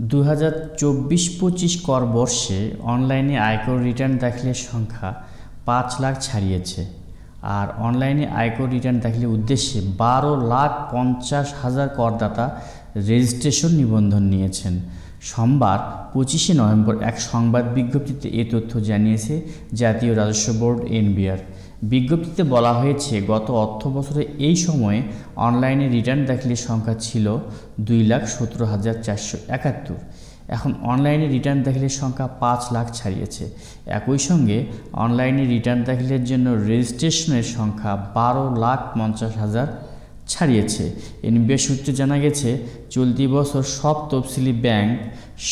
দু হাজার চব্বিশ পঁচিশ কর বর্ষে অনলাইনে আয়কর রিটার্ন দাখিলের সংখ্যা পাঁচ লাখ ছাড়িয়েছে। আর অনলাইনে আয়কর রিটার্ন দাখিলের উদ্দেশ্যে বারো লাখ পঞ্চাশ হাজার করদাতা রেজিস্ট্রেশন নিবন্ধন নিয়েছেন। সোমবার পঁচিশে নভেম্বর এক সংবাদ বিজ্ঞপ্তিতে এ তথ্য জানিয়েছে জাতীয় রাজস্ব বোর্ড এনবিআর। বিজ্ঞপ্তিতে বলা হয়েছে, গত অর্থ বছরে এই সময়ে অনলাইনে রিটার্ন দাখিলের সংখ্যা ছিল দুই লাখ সতেরো হাজার চারশো একাত্তর। এখন অনলাইনে রিটার্ন দাখিলের সংখ্যা পাঁচ লাখ ছাড়িয়েছে। একই সঙ্গে অনলাইনে রিটার্ন দাখিলের জন্য রেজিস্ট্রেশনের সংখ্যা বারো লাখ পঞ্চাশ হাজার ছাড়িয়েছে। এনবিআর সূত্রে জানা গেছে, চলতি বছর সব তফসিলি ব্যাংক,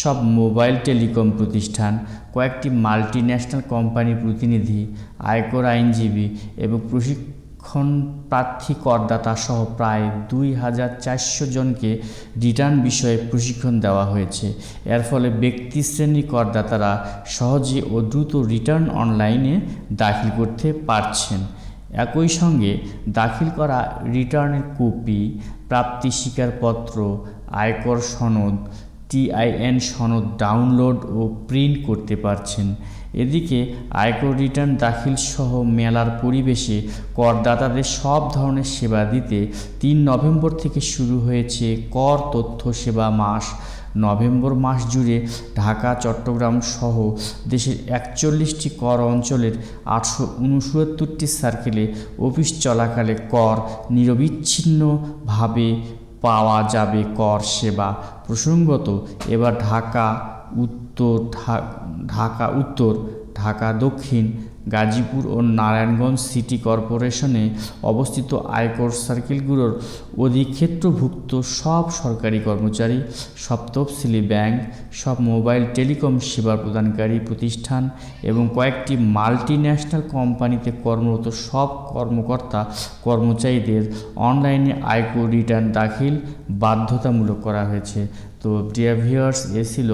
সব মোবাইল টেলিকম প্রতিষ্ঠান, কয়েকটি মাল্টি ন্যাশনাল কোম্পানির প্রতিনিধি, আয়কর আইনজীবী এবং প্রশিক্ষণ প্রার্থী করদাতা সহ প্রায় দুই হাজার চারশো জনকে রিটার্ন বিষয়ে প্রশিক্ষণ দেওয়া হয়েছে। এর ফলে ব্যক্তি শ্রেণির করদাতারা সহজে ও দ্রুত রিটার্ন অনলাইনে দাখিল করতে পারছেন। একই সঙ্গে দাখিল করা রিটার্নের কপি, প্রাপ্তি স্বীকারপত্র, আয়কর সনদ, টিআইএন সনদ ডাউনলোড ও প্রিন্ট করতে পারছেন। এদিকে আয়কর রিটার্ন দাখিল সহ মেলার পরিবেশে করদাতাদের সব ধরনের সেবা দিতে তিন নভেম্বর থেকে শুরু হয়েছে কর তথ্য সেবা মাস। নভেম্বর মাস জুড়ে ঢাকা, চট্টগ্রাম সহ দেশের একচল্লিশটি কর অঞ্চলের আটশো উনসত্তরটি সার্কেলে অফিস চলাকালে কর নিরবিচ্ছিন্নভাবে পাওয়া যাবে কর সেবা। প্রসঙ্গত, এবার ঢাকা, উত্তর ঢাকা উত্তর, ঢাকা, দক্ষিণ গাজীপুর ও নারায়ণগঞ্জ সিটি কর্পোরেশনে অবস্থিত আয়কর সার্কেলগুলোর অধিক্ষেত্রভুক্ত সব সরকারি কর্মচারী সব তফসিলি ব্যাংক, সব মোবাইল টেলিকম সেবা প্রদানকারী প্রতিষ্ঠান এবং কয়েকটি মাল্টি ন্যাশনাল কোম্পানিতে কর্মরত সব কর্মকর্তা কর্মচারীদের অনলাইনে আয়কর রিটার্ন দাখিল বাধ্যতামূলক করা হয়েছে। তো ডিয়ার ভিউয়ার্স এ ছিল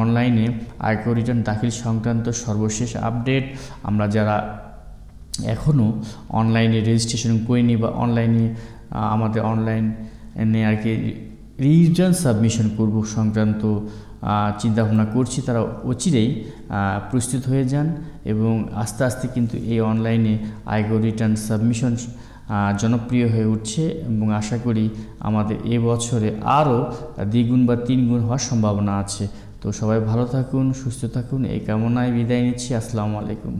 অনলাইনে আয়কর রিটার্ন দাখিল সংক্রান্ত সর্বশেষ আপডেট। আমরা যারা এখনও অনলাইনে রেজিস্ট্রেশন করিনি বা অনলাইনে আমাদের অনলাইনে আর কি রিটার্ন সাবমিশন করব সংক্রান্ত চিন্তাভাবনা করছি, তারা অচিরেই প্রস্তুত হয়ে যান এবং আস্তে আস্তে কিন্তু এই অনলাইনে আয়কর রিটার্ন সাবমিশন জনপ্রিয় হয়ে উঠছে এবং আশা করি আমাদের এ বছরে আরও দ্বিগুণ বা তিনগুণ হওয়ার সম্ভাবনা আছে। তো সবাই ভালো থাকুন, সুস্থ থাকুন, এই কামনায় বিদায় নিচ্ছি। আসসালামু আলাইকুম।